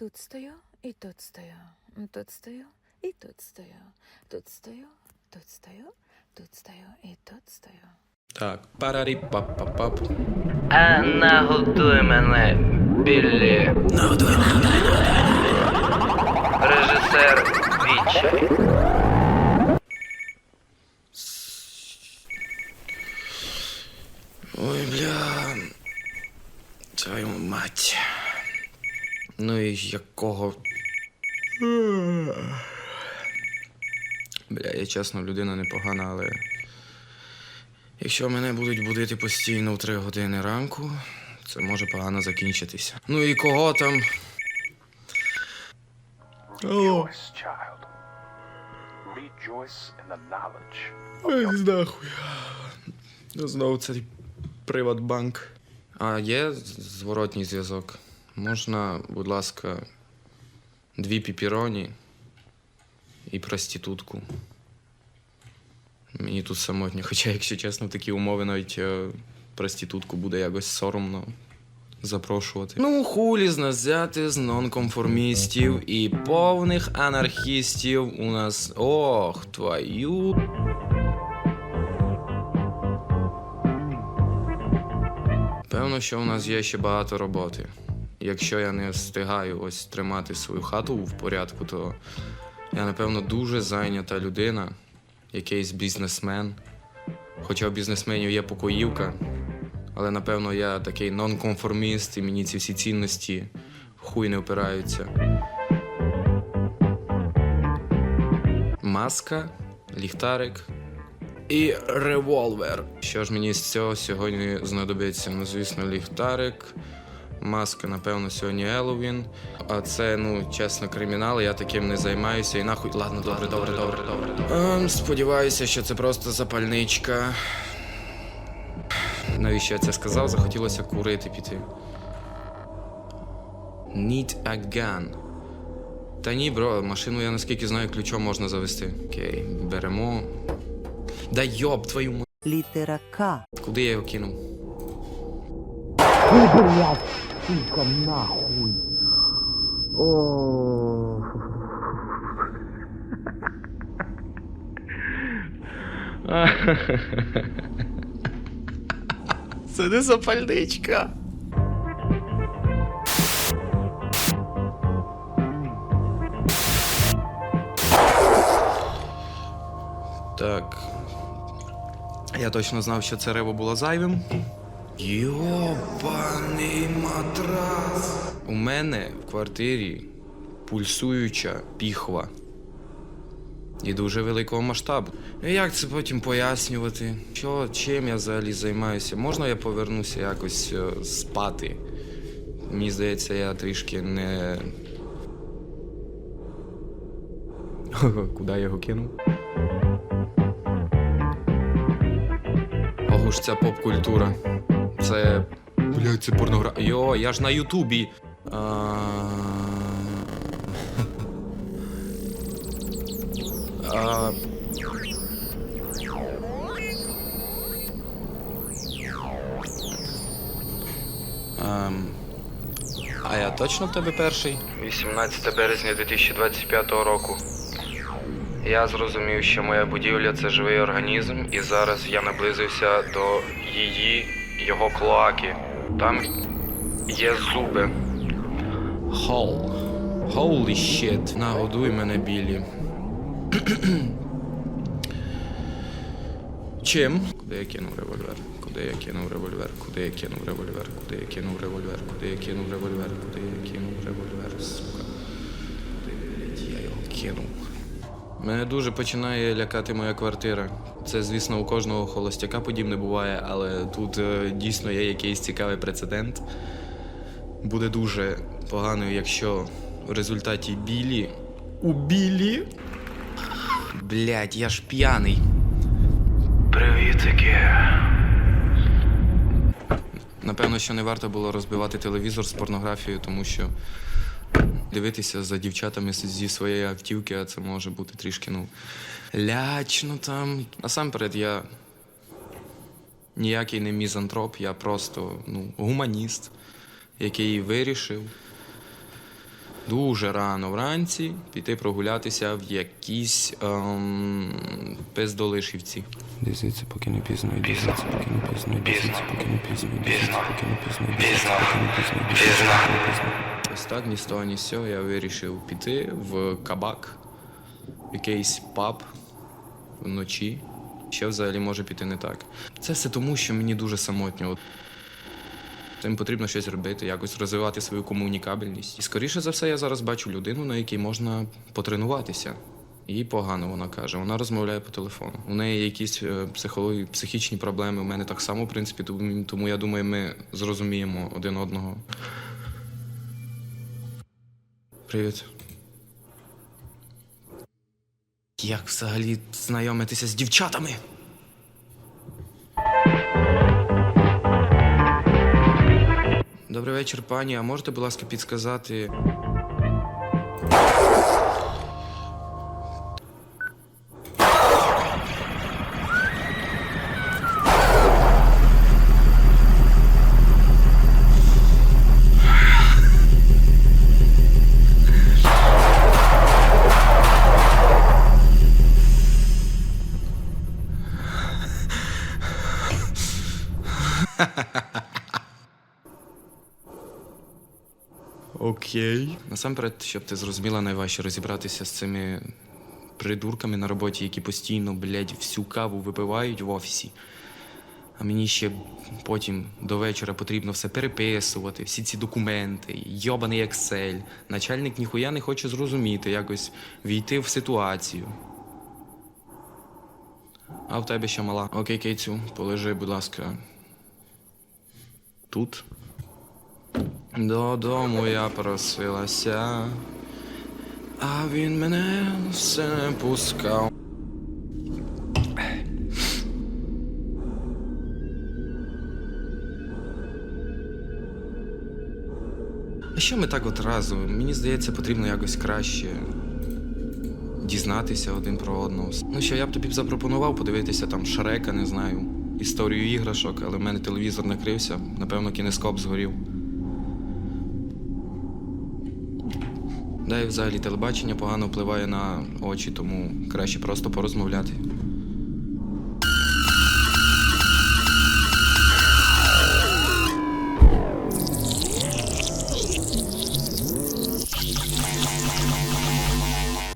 Тут стою і тут стою. Тут стою і тут стою. Тут стою, тут стою, тут стою і тут стою. Так, парарі пап пап пап А нагодуй мене, Біллі. Нагодуй, нагодуй, Режисер Відчай. Ой, бля. Твою мать. Ну і якого. Бля, я чесно, людина непогана, але. Якщо мене будуть будити постійно в три години ранку, це може погано закінчитися. Ну і кого там? Ой, нахуй. Знову цей Приватбанк. А є зворотній зв'язок. Можна, будь ласка, дві піпіроні і проститутку. Мені тут самотньо, хоча, якщо чесно, в такі умови навіть е, проститутку буде якось соромно запрошувати. Ну, хулі з нас взяти з нонконформістів і повних анархістів у нас. Ох, твою. Певно, що у нас є ще багато роботи. Якщо я не встигаю ось тримати свою хату в порядку, то я, напевно, дуже зайнята людина, якийсь бізнесмен. Хоча у бізнесменів є покоївка, але напевно я такий нонконформіст, і мені ці всі цінності в хуй не опираються. Маска, ліхтарик, і револьвер. Що ж мені з цього сьогодні знадобиться? Ну, звісно, ліхтарик. Маска, напевно, сьогодні Еловін. А це, ну, чесно, кримінал, я таким не займаюся. І нахуй. Ладно, добре, добре, добре, добре. Ем, сподіваюся, що це просто запальничка. Навіщо я це сказав? Захотілося курити піти. Need a gun. Та ні, бро, машину я наскільки знаю, ключом можна завести. Окей, беремо. Да йоб твою м... Літера К. Куди я його кинув? Це не запальничка. Так. Я точно знав, що це рево було зайвим. Йобаний матрас. У мене в квартирі пульсуюча піхва. І дуже великого масштабу. Як це потім пояснювати? Що, чим я взагалі займаюся? Можна я повернуся якось е, спати? Мені здається, я трішки не. Куди я його кинув? Ого ж ця поп-культура. Це. Блядь, це порнографія. Йо, я ж на Ютубі. А... А... Ем, А я точно в тебе перший? 18 березня 2025 року. Я зрозумів, що моя будівля це живий організм, і зараз я наблизився до її, його клоаки. Там є зуби. Хол. Holy shit. Нагодуй мене білі. Чим? Куди я кинув револьвер? Куди я кинув револьвер? Куди я кинув револьвер? Куди я кинув револьвер? Куди я кинув револьвер? Куди я кинув револьвер? Сука. Куди, блядь, я його кинув? Мене дуже починає лякати моя квартира. Це, звісно, у кожного холостяка подібне буває, але тут е, дійсно є якийсь цікавий прецедент. Буде дуже погано, якщо в результаті білі. У білі. Блять, я ж п'яний. Привітики. Напевно, що не варто було розбивати телевізор з порнографією, тому що дивитися за дівчатами зі своєї автівки, а це може бути трішки, ну, лячно там. Насамперед, я ніякий не мізантроп, я просто ну, гуманіст, який вирішив дуже рано вранці піти прогулятися в якісь ем, пиздолишівці. Дізиться, поки не пізно, дізиться, поки не пізно, дізиться, поки не пізно, дізиться, поки не пізно, дізиться, поки не пізно, і дізиться, поки не пізно. Ось так, ні з того, ні з цього я вирішив піти в кабак, в якийсь паб вночі. Що взагалі може піти не так. Це все тому, що мені дуже самотньо. Тим потрібно щось робити, якось розвивати свою комунікабельність. І скоріше за все, я зараз бачу людину, на якій можна потренуватися. Їй погано вона каже. Вона розмовляє по телефону. У неї якісь е, психологі, психічні проблеми. У мене так само, в принципі, тому я думаю, ми зрозуміємо один одного. Привіт. Як взагалі знайомитися з дівчатами? Добрий вечір, пані. А можете, будь ласка, підсказати. Окей. Насамперед, щоб ти зрозуміла, найважче розібратися з цими придурками на роботі, які постійно, блядь, всю каву випивають в офісі. А мені ще потім до вечора потрібно все переписувати, всі ці документи, йобаний Excel. Начальник ніхуя не хоче зрозуміти, якось війти в ситуацію. А в тебе ще мала. Окей, Кейцю, полежи, будь ласка. Тут. Додому я просилася, а він мене все не пускав. А що ми так одразу? Мені здається, потрібно якось краще дізнатися один про одного. Ну що, я б тобі б запропонував подивитися там Шрека, не знаю, історію іграшок, але в мене телевізор накрився, напевно, кінескоп згорів. Да, і взагалі телебачення погано впливає на очі, тому краще просто порозмовляти.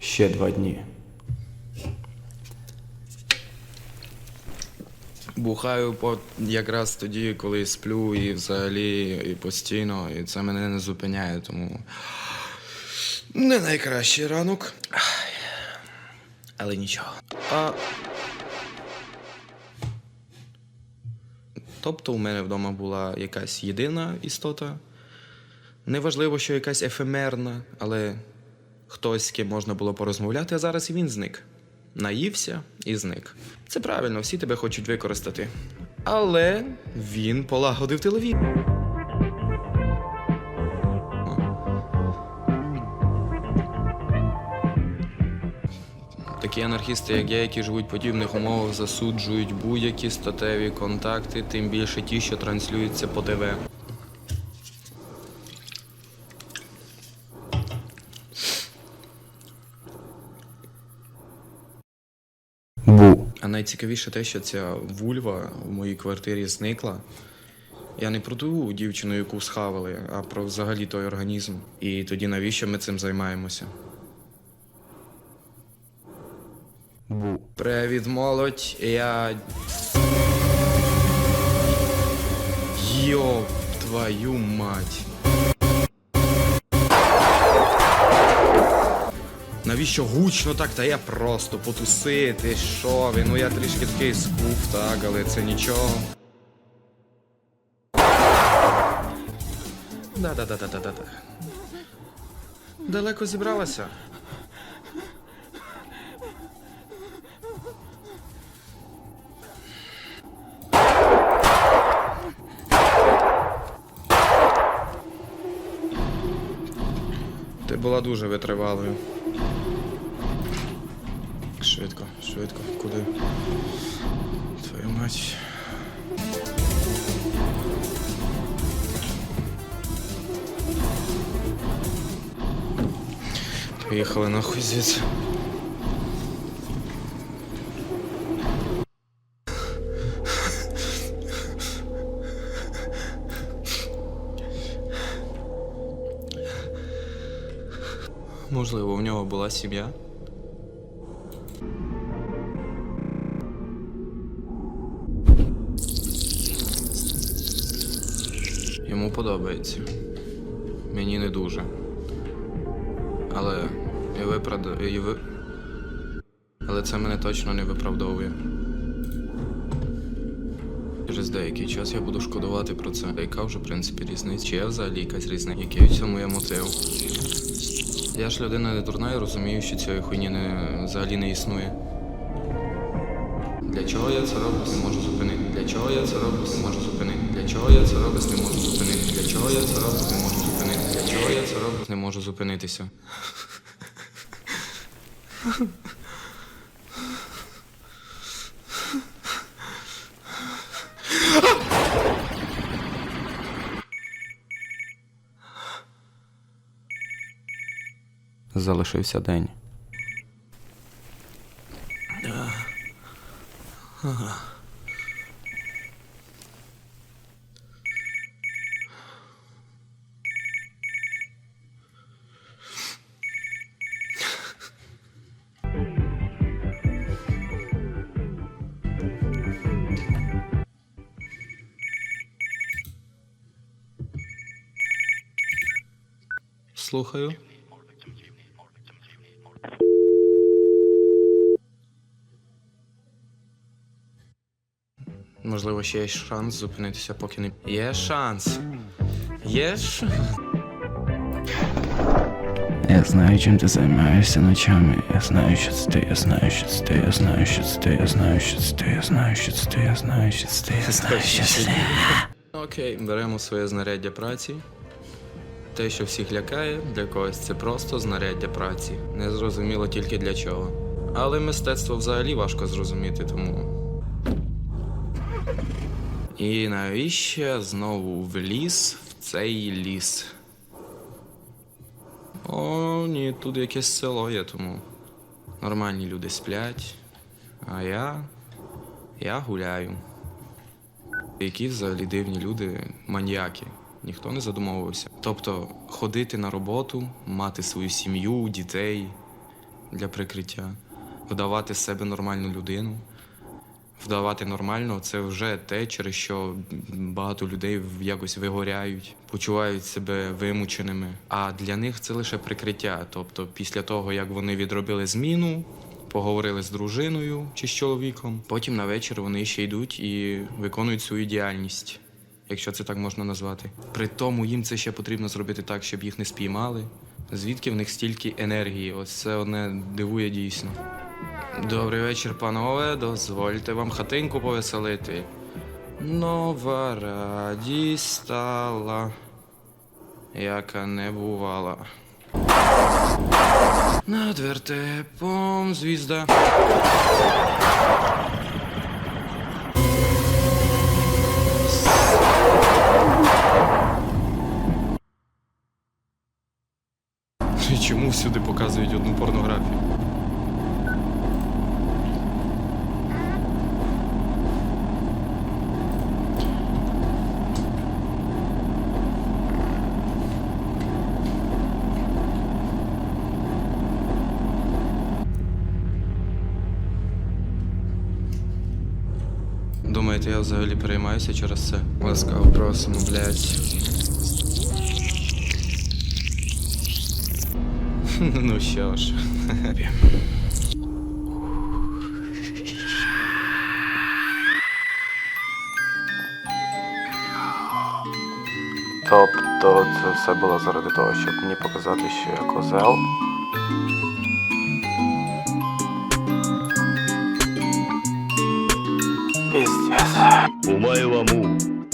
Ще два дні. Бухаю по якраз тоді, коли сплю, і взагалі і постійно, і це мене не зупиняє, тому. Не найкращий ранок. Але нічого. А... Тобто у мене вдома була якась єдина істота. Неважливо, що якась ефемерна, але хтось, з ким можна було порозмовляти, а зараз і він зник. Наївся і зник. Це правильно, всі тебе хочуть використати. Але він полагодив телевізор. Такі анархісти, як я, які живуть в подібних умовах, засуджують будь-які статеві контакти, тим більше ті, що транслюються по ТВ. Бу. А найцікавіше те, що ця вульва в моїй квартирі зникла. Я не про ту дівчину, яку схавали, а про взагалі той організм. І тоді навіщо ми цим займаємося? Бу. Привіт, молодь. Я. Йоп, твою мать. Навіщо гучно так? Та я просто потусити, що ви? Ну я трішки такий скуф, так, але це нічого. Да-да-да-да-да-да. Далеко зібралася? Була дуже витривалою. Швидко, швидко, куди? Твою мать. Поїхали нахуй звідси. Можливо, в нього була сім'я. Йому подобається. Мені не дуже. Але і виправда... і ви... Але це мене точно не виправдовує. Через деякий час я буду шкодувати про це. Яка вже, в принципі, різниця? Чи є взагалі якась різниця? Який в цьому є мотив? Я ж людина не дурна і розумію, що цієї хуйні не, взагалі не існує. Для чого я це роблю, не можу зупинити. Для чого я це роблю, не можу зупинити. Для чого я це роблю, не можу зупинити. Для чого я це роблю, не можу зупинити. Для чого я це роблю, не можу зупинитися. Залишився день. Слухаю. Можливо, ще є шанс зупинитися, поки не. Є шанс. Є ш... Я знаю, чим ти займаєшся ночами. Я знаю, що це ти, я знаю, що це ти, я знаю, що це ти, я знаю, що це ти, я знаю, що це ти, я знаю, що це ти, я знаю, що це ти. Окей, беремо своє знаряддя праці. Те, що всіх лякає, для когось це просто знаряддя праці. Незрозуміло тільки для чого. Але мистецтво взагалі важко зрозуміти, тому. І навіщо знову в ліс в цей ліс? О, ні, тут якесь село є, тому нормальні люди сплять, а я. я гуляю. Які взагалі дивні люди, маньяки. Ніхто не задумовувався. Тобто ходити на роботу, мати свою сім'ю, дітей для прикриття, вдавати з себе нормальну людину. Вдавати нормально це вже те, через що багато людей якось вигоряють, почувають себе вимученими. А для них це лише прикриття. Тобто, після того, як вони відробили зміну, поговорили з дружиною чи з чоловіком, потім на вечір вони ще йдуть і виконують свою діяльність, якщо це так можна назвати. При тому їм це ще потрібно зробити так, щоб їх не спіймали. Звідки в них стільки енергії? Ось це одне дивує дійсно. Добрий вечір, панове. Дозвольте вам хатинку повеселити. Нова радість стала, яка не бувала. Над вертепом звізда. Чому всюди показують одну порнографію? Думаєте, я взагалі переймаюся через це? Ласкаво просимо, блядь. ну що ж. Тобто це все було заради того, щоб мені показати, що я козел. お前はもう